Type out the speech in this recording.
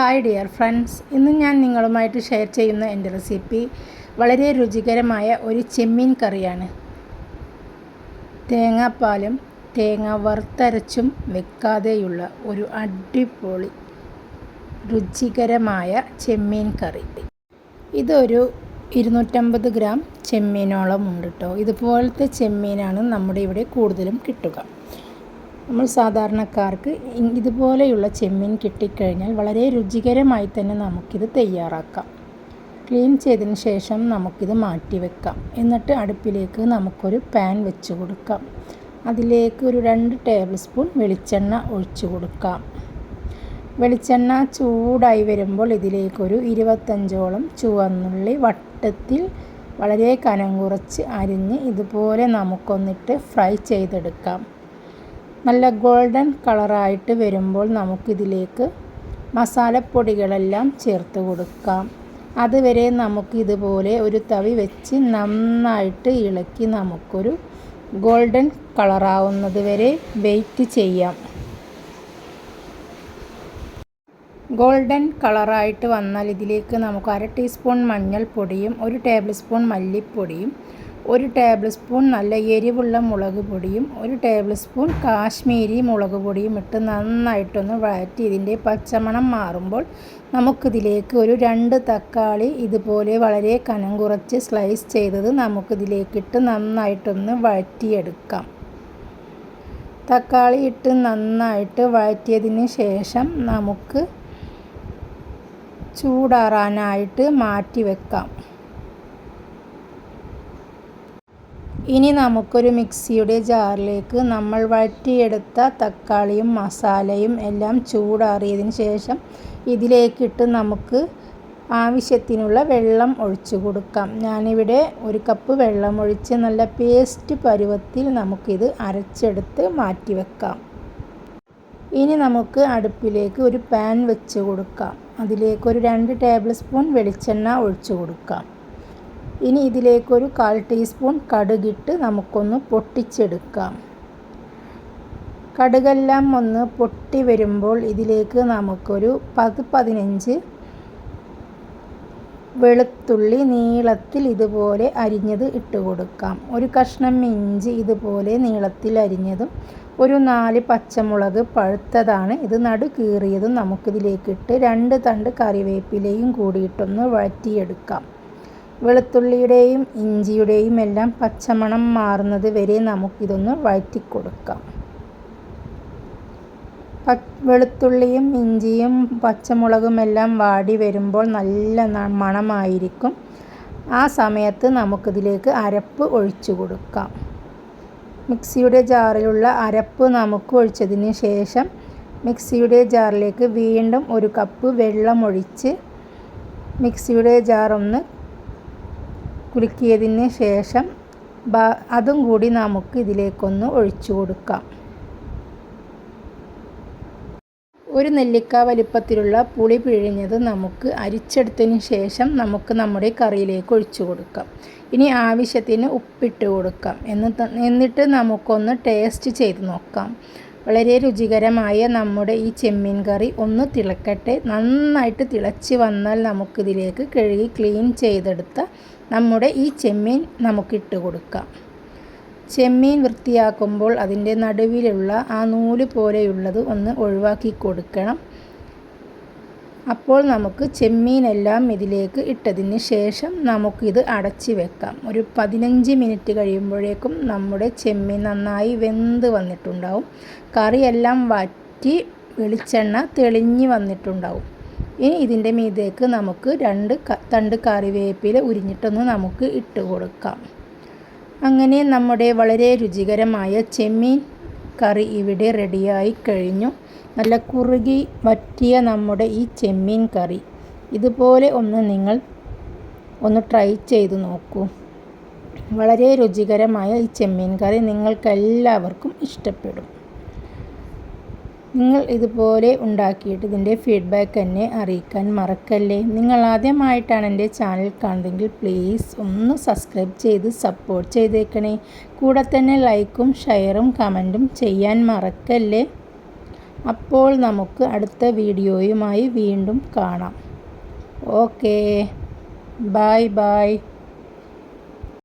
Hi dear friends ഇന്ന് ഞാൻ നിങ്ങളുമായിട്ട് ഷെയർ ചെയ്യുന്ന എന്റെ റെസിപ്പി വളരെ രുചികരമായ ഒരു ചെമ്മീൻ കറിയാണ്. തേങ്ങാപ്പാലും തേങ്ങ വറുത്തരച്ചും വെക്കാതെയുള്ള ഒരു അടിപൊളി രുചികരമായ ചെമ്മീൻ കറി. ഇതൊരു ഇരുന്നൂറ്റമ്പത് ഗ്രാം ചെമ്മീനോളം ഉണ്ട് കേട്ടോ ഇതുപോലത്തെ ചെമ്മീനാണ് നമ്മുടെ ഇവിടെ കൂടുതലും കിട്ടുക. നമ്മൾ സാധാരണക്കാർക്ക് ഇതുപോലെയുള്ള ചെമ്മീൻ കിട്ടിക്കഴിഞ്ഞാൽ വളരെ രുചികരമായി തന്നെ നമുക്കിത് തയ്യാറാക്കാം. ക്ലീൻ ചെയ്തതിന് ശേഷം നമുക്കിത് മാറ്റി വെക്കാം എന്നിട്ട് അടുപ്പിലേക്ക് നമുക്കൊരു പാൻ വെച്ച് കൊടുക്കാം. അതിലേക്ക് ഒരു രണ്ട് ടേബിൾ സ്പൂൺ വെളിച്ചെണ്ണ ഒഴിച്ചു കൊടുക്കാം. വെളിച്ചെണ്ണ ചൂടായി വരുമ്പോൾ ഇതിലേക്കൊരു ഇരുപത്തഞ്ചോളം ചുവന്നുള്ളി വട്ടത്തിൽ വളരെ കനം കുറച്ച് അരിഞ്ഞ് ഇതുപോലെ നമുക്കൊന്നിട്ട് ഫ്രൈ ചെയ്തെടുക്കാം. നല്ല ഗോൾഡൻ കളറായിട്ട് വരുമ്പോൾ നമുക്കിതിലേക്ക് മസാലപ്പൊടികളെല്ലാം ചേർത്ത് കൊടുക്കാം. അതുവരെ നമുക്കിതുപോലെ ഒരു തവി വെച്ച് നന്നായിട്ട് ഇളക്കി നമുക്കൊരു ഗോൾഡൻ കളറാവുന്നത് വരെ വെയിറ്റ് ചെയ്യാം. ഗോൾഡൻ കളറായിട്ട് വന്നാൽ ഇതിലേക്ക് നമുക്ക് അര ടീസ്പൂൺ മഞ്ഞൾപ്പൊടിയും ഒരു ടേബിൾ സ്പൂൺ മല്ലിപ്പൊടിയും ഒരു ടേബിൾ സ്പൂൺ നല്ല എരിവുള്ള മുളക് പൊടിയും ഒരു ടേബിൾ സ്പൂൺ കാശ്മീരി മുളക് പൊടിയും ഇട്ട് നന്നായിട്ടൊന്ന് വഴറ്റി ഇതിന്റെ പച്ചമണം മാറുമ്പോൾ നമുക്കിതിലേക്ക് ഒരു രണ്ട് തക്കാളി ഇതുപോലെ വളരെ കനം കുറച്ച് സ്ലൈസ് ചെയ്തത് നമുക്കിതിലേക്കിട്ട് നന്നായിട്ടൊന്ന് വഴറ്റിയെടുക്കാം. തക്കാളി ഇട്ട് നന്നായിട്ട് വഴറ്റിയതിന് ശേഷം നമുക്ക് ചൂടാറാനായിട്ട് മാറ്റി വെക്കാം. ഇനി നമുക്കൊരു മിക്സിയുടെ ജാറിലേക്ക് നമ്മൾ വഴറ്റിയെടുത്ത തക്കാളിയും മസാലയും എല്ലാം ചൂടാറിയതിന് ശേഷം ഇതിലേക്കിട്ട് നമുക്ക് ആവശ്യത്തിനുള്ള വെള്ളം ഒഴിച്ചു കൊടുക്കാം. ഞാനിവിടെ ഒരു കപ്പ് വെള്ളം ഒഴിച്ച് നല്ല പേസ്റ്റ് പരുവത്തിൽ നമുക്കിത് അരച്ചെടുത്ത് മാറ്റി വെക്കാം. ഇനി നമുക്ക് അടുപ്പിലേക്ക് ഒരു പാൻ വെച്ച് കൊടുക്കാം. അതിലേക്ക് ഒരു രണ്ട് ടേബിൾ സ്പൂൺ വെളിച്ചെണ്ണ ഒഴിച്ചു കൊടുക്കാം. ഇനി ഇതിലേക്കൊരു കാൽ ടീസ്പൂൺ കടുകിട്ട് നമുക്കൊന്ന് പൊട്ടിച്ചെടുക്കാം. കടുകെല്ലാം ഒന്ന് പൊട്ടി വരുമ്പോൾ ഇതിലേക്ക് നമുക്കൊരു പത് പതിനഞ്ച് വെളുത്തുള്ളി നീളത്തിൽ ഇതുപോലെ അരിഞ്ഞത് ഇട്ട് കൊടുക്കാം. ഒരു കഷ്ണം ഇഞ്ചി ഇതുപോലെ നീളത്തിൽ അരിഞ്ഞതും ഒരു നാല് പച്ചമുളക് പഴുത്തതാണ്. ഇത് നടു കീറിയതും നമുക്കിതിലേക്കിട്ട് രണ്ട് തണ്ട് കറിവേപ്പിലയും കൂടിയിട്ടൊന്ന് വഴറ്റിയെടുക്കാം. വെളുത്തുള്ളിയുടെയും ഇഞ്ചിയുടെയും എല്ലാം പച്ചമണം മാറുന്നത് വരെ നമുക്കിതൊന്ന് വഴറ്റി കൊടുക്കാം വെളുത്തുള്ളിയും ഇഞ്ചിയും പച്ചമുളകും എല്ലാം വാടി വരുമ്പോൾ നല്ല മണമായിരിക്കും. ആ സമയത്ത് നമുക്കിതിലേക്ക് അരപ്പ് ഒഴിച്ചു കൊടുക്കാം. മിക്സിയുടെ ജാറിലുള്ള അരപ്പ് നമുക്ക് ഒഴിച്ചതിന് ശേഷം മിക്സിയുടെ ജാറിലേക്ക് വീണ്ടും ഒരു കപ്പ് വെള്ളം ഒഴിച്ച് മിക്സിയുടെ ജാറൊന്ന് കുലുക്കിയതിന് ശേഷം അതും കൂടി നമുക്ക് ഇതിലേക്കൊന്ന് ഒഴിച്ചു കൊടുക്കാം. ഒരു നെല്ലിക്ക വലിപ്പത്തിലുള്ള പുളി പിഴിഞ്ഞത് നമുക്ക് അരിച്ചെടുത്തതിന് ശേഷം നമുക്ക് നമ്മുടെ കറിയിലേക്ക് ഒഴിച്ചു കൊടുക്കാം. ഇനി ആവശ്യത്തിന് ഉപ്പിട്ട് കൊടുക്കാം. എന്നിട്ട് എന്നിട്ട് നമുക്കൊന്ന് ടേസ്റ്റ് ചെയ്ത് നോക്കാം. വളരെ രുചികരമായ നമ്മുടെ ഈ ചെമ്മീൻ കറി ഒന്ന് തിളക്കട്ടെ. നന്നായിട്ട് തിളച്ച് വന്നാൽ നമുക്കിതിലേക്ക് കഴുകി ക്ലീൻ ചെയ്തെടുത്ത നമ്മുടെ ഈ ചെമ്മീൻ നമുക്കിട്ട് കൊടുക്കാം. ചെമ്മീൻ വൃത്തിയാക്കുമ്പോൾ അതിന്റെ നടുവിലുള്ള ആ നൂൽ പോലെയുള്ളത് ഒന്ന് ഒഴിവാക്കി കൊടുക്കണം. അപ്പോൾ നമുക്ക് ചെമ്മീനെല്ലാം ഇതിലേക്ക് ഇട്ടതിന് ശേഷം നമുക്കിത് അടച്ച് വെക്കാം. ഒരു പതിനഞ്ച് മിനിറ്റ് കഴിയുമ്പോഴേക്കും നമ്മുടെ ചെമ്മീൻ നന്നായി വെന്ത് വന്നിട്ടുണ്ടാവും. കറിയെല്ലാം വറ്റി വെളിച്ചെണ്ണ തെളിഞ്ഞ് വന്നിട്ടുണ്ടാവും. ഇനി ഇതിന്റെ മീതേക്ക് നമുക്ക് രണ്ട് തണ്ട് കറിവേപ്പില ഉരിഞ്ഞിട്ടൊന്ന് നമുക്ക് ഇട്ട് കൊടുക്കാം. അങ്ങനെ നമ്മുടെ വളരെ രുചികരമായ ചെമ്മീൻ കറി ഇവിടെ റെഡിയായി കഴിഞ്ഞു. നല്ല കുറുകി വറ്റിയ നമ്മുടെ ഈ ചെമ്മീൻ കറി. ഇതുപോലെ ഒന്ന് നിങ്ങൾ ഒന്ന് ട്രൈ ചെയ്ത് നോക്കൂ. വളരെ രുചികരമായ ഈ ചെമ്മീൻ കറി നിങ്ങൾക്കെല്ലാവർക്കും ഇഷ്ടപ്പെടും. നിങ്ങൾ ഇതുപോലെ ഉണ്ടാക്കിയിട്ട് ഇതിന്റെ ഫീഡ്ബാക്ക് എന്നെ അറിയിക്കാൻ മറക്കല്ലേ? നിങ്ങൾ ആദ്യമായിട്ടാണ് എന്റെ ചാനൽ കാണുന്നതെങ്കിൽ പ്ലീസ് ഒന്ന് സബ്സ്ക്രൈബ് ചെയ്ത് സപ്പോർട്ട് ചെയ്തേക്കണേ. കൂടെ തന്നെ ലൈക്കും ഷെയറും കമന്റും ചെയ്യാൻ മറക്കല്ലേ? അപ്പോൾ നമുക്ക് അടുത്ത വീഡിയോയുമായി വീണ്ടും കാണാം. Okay bye bye